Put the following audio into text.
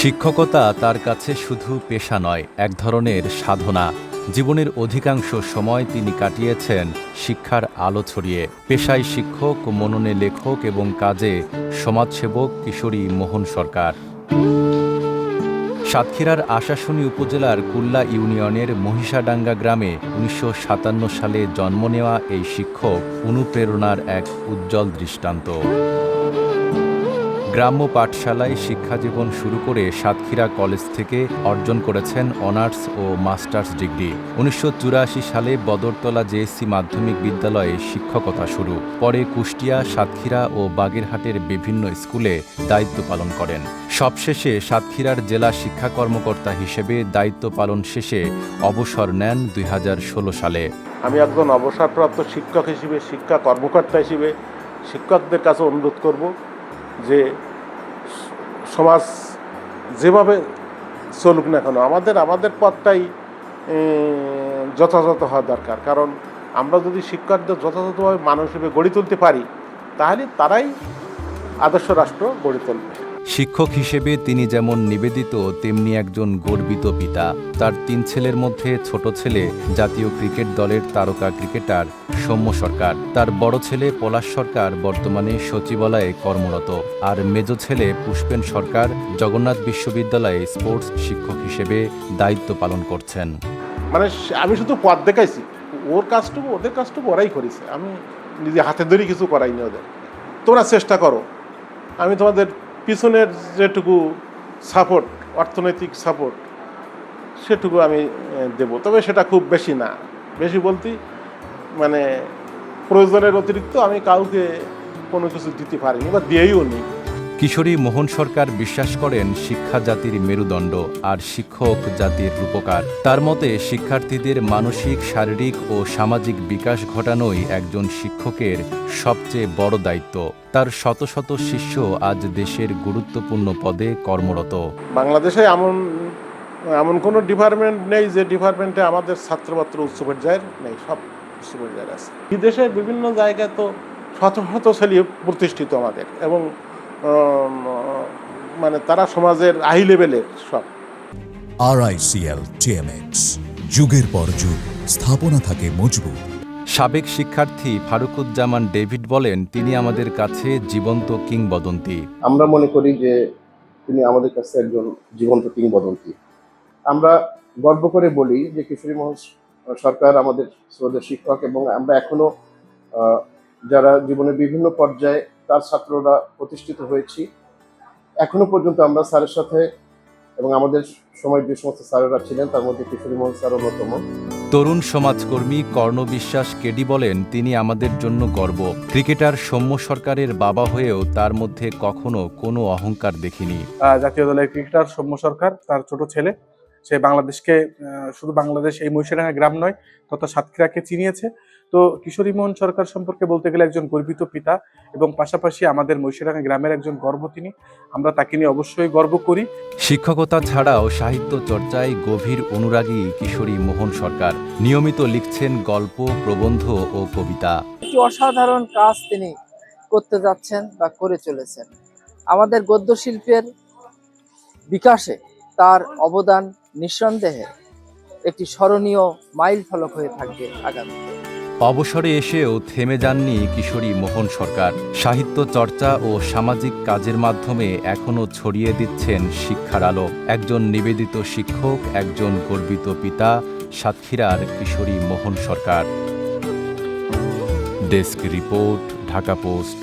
শিক্ষকতা তার কাছে শুধু পেশা নয়, এক ধরনের সাধনা। জীবনের অধিকাংশ সময় তিনি কাটিয়েছেন শিক্ষার আলো ছড়িয়ে। পেশায় শিক্ষক, মননে লেখক এবং কাজে সমাজসেবক কিশোরী মোহন সরকার। সাতক্ষীরার আশাশুনি উপজেলার কুল্লা ইউনিয়নের মহিষাডাঙ্গা গ্রামে উনিশশো সাতান্ন সালে জন্ম নেওয়া এই শিক্ষক অনুপ্রেরণার এক উজ্জ্বল দৃষ্টান্ত। গ্রাম্য পাঠশালায় শিক্ষাজীবন শুরু করে সাতক্ষীরা কলেজ থেকে অর্জন করেছেন অনার্স ও মাস্টার্স ডিগ্রি। উনিশশো চুরাশি সালে বদরতলা জেএসসি মাধ্যমিক বিদ্যালয়ে শিক্ষকতা শুরু। পরে কুষ্টিয়া, সাতক্ষীরা ও বাগেরহাটের বিভিন্ন স্কুলে দায়িত্ব পালন করেন। সবশেষে সাতক্ষীরার জেলা শিক্ষা কর্মকর্তা হিসেবে দায়িত্ব পালন শেষে অবসর নেন দুই হাজার ষোলো সালে। আমি একজন অবসরপ্রাপ্ত শিক্ষক হিসেবে, শিক্ষা কর্মকর্তা হিসেবে শিক্ষকদের কাছে অনুরোধ করব যে সমাজ যেভাবে চলুক না কেন, আমাদের আমাদের পথটাই যথাযথ হওয়া দরকার। কারণ আমরা যদি শিক্ষকদের যথাযথভাবে মানুষ হিসেবে গড়ে তুলতে পারি, তাহলে তারাই আদর্শ রাষ্ট্র গড়ে তুলবে। শিক্ষক হিসেবে তিনি যেমন নিবেদিত, তেমনি একজন গর্বিত পিতা। তার তিন ছেলের মধ্যে ছোট ছেলে জাতীয় ক্রিকেট দলের তারকা ক্রিকেটার সৌম্য সরকার। তার বড় ছেলে পলাশ সরকার বর্তমানে সচিবালয়ে কর্মরত। আর মেজ ছেলে পুষ্পেন সরকার জগন্নাথ বিশ্ববিদ্যালয়ে স্পোর্টস শিক্ষক হিসেবে দায়িত্ব পালন করছেন। মানে আমি শুধু পথ দেখাইছি। ওর কাজটুকু, ওদের কাজটুকু ওরাই করেছে। আমি নিজে হাতে ধরে কিছু করাইনি ওদের। তোমরা চেষ্টা করো। আমি তোমাদের পিছনের যেটুকু সাপোর্ট অর্থনৈতিক সাপোর্ট সেটুকু আমি দেব। তবে সেটা খুব বেশি না। বেশি বলতে মানে প্রয়োজনের অতিরিক্ত আমি কাউকে কোনো কিছু দিতে পারিনি বা দিয়েইও নি কিশোরী মোহন সরকার বিশ্বাস করেন শিক্ষা জাতির মেরুদণ্ড আর শিক্ষক জাতির রূপকার। তার মতে, শিক্ষার্থীদের মানসিক, শারীরিক ও সামাজিক বিকাশ ঘটানোই একজন শিক্ষকের সবচেয়ে বড় দায়িত্ব। তার শত শত শিষ্য আজ দেশের গুরুত্বপূর্ণ পদে কর্মরত। বাংলাদেশে এমন এমন কোনো ডিপার্টমেন্ট নেই যে ডিপার্টমেন্টে আমাদের ছাত্রপাত্র উচ্চ পর্যায়ের নেই, সব উচ্চ পর্যায়ের আছে। বিদেশের বিভিন্ন জায়গায় তো শত শত ছেলে প্রতিষ্ঠিত আমাদের এবং মানে তারা সমাজের হাই লেভেলের সব। আরআইসিএল টিএমএক্স যুগের পর যুগ স্থাপনা থাকে মজবুত। সাবেক শিক্ষার্থী ফারুকুজ্জামান ডেভিড বলেন তিনি আমাদের কাছে জীবন্ত কিংবদন্তি। আমরা মনে করি যে তিনি আমাদের কাছে একজন জীবন্ত কিংবদন্তি। আমরা গর্ব করে বলি যে কিশোরী মোহন সরকার আমাদের শ্রদ্ধেয় শিক্ষক এবং আমরা এখনও আহ, যারা জীবনের বিভিন্ন পর্যায়ে তার ছাত্ররা প্রতিষ্ঠিত হয়েছি। এখনও পর্যন্ত আমরা স্যারের সাথে এবং আমাদের সময় যে সমস্ত স্যারেরা ছিলেন তার মধ্যে কিশোরী মোহন স্যার অন্যতম তরুণ সমাজকর্মী কর্ণ বিশ্বাস কেডি বলেন তিনি আমাদের জন্য গর্ব। ক্রিকেটার সৌম্য সরকারের বাবা হয়েও তার মধ্যে কখনো কোনো অহংকার দেখিনি। আহ, জাতীয় দলের ক্রিকেটার সৌম্য সরকার তার ছোট ছেলে। সে বাংলাদেশকে শুধু বাংলাদেশ এই মহিষাডাঙ্গা গ্রাম নয় তথা সাতক্ষীরাকে চিনিয়েছে। তো কিশোরী মোহন সরকার সম্পর্কে বলতে গেলে একজন গর্বিত পিতা এবং পাশাপাশি আমাদের মহিষাডাঙ্গা গ্রামের একজন গর্ব তিনি। আমরা তাকে নিয়ে অবশ্যই গর্ব করি। শিক্ষকতা ছাড়াও সাহিত্য চর্চায় গভীর অনুরাগী কিশোরী মোহন সরকার। নিয়মিত লিখছেন গল্প প্রবন্ধ ও কবিতা। একটি অসাধারণ কাজ তিনি করতে যাচ্ছেন বা করে চলেছেন। আমাদের গদ্য শিল্পের বিকাশে তার অবদান নিঃসন্দেহে একটি স্মরণীয় মাইল ফলক হয়ে থাকবে আগামী অবসরে এসেও থেমে যাননি কিশোরী মোহন সরকার। সাহিত্য চর্চা ও সামাজিক কাজের মাধ্যমে এখনও ছড়িয়ে দিচ্ছেন শিক্ষার আলো। একজন নিবেদিত শিক্ষক, একজন গর্বিত পিতা, সাতক্ষীরার Kishori Mohan Sarkar. Desk report, Dhaka post.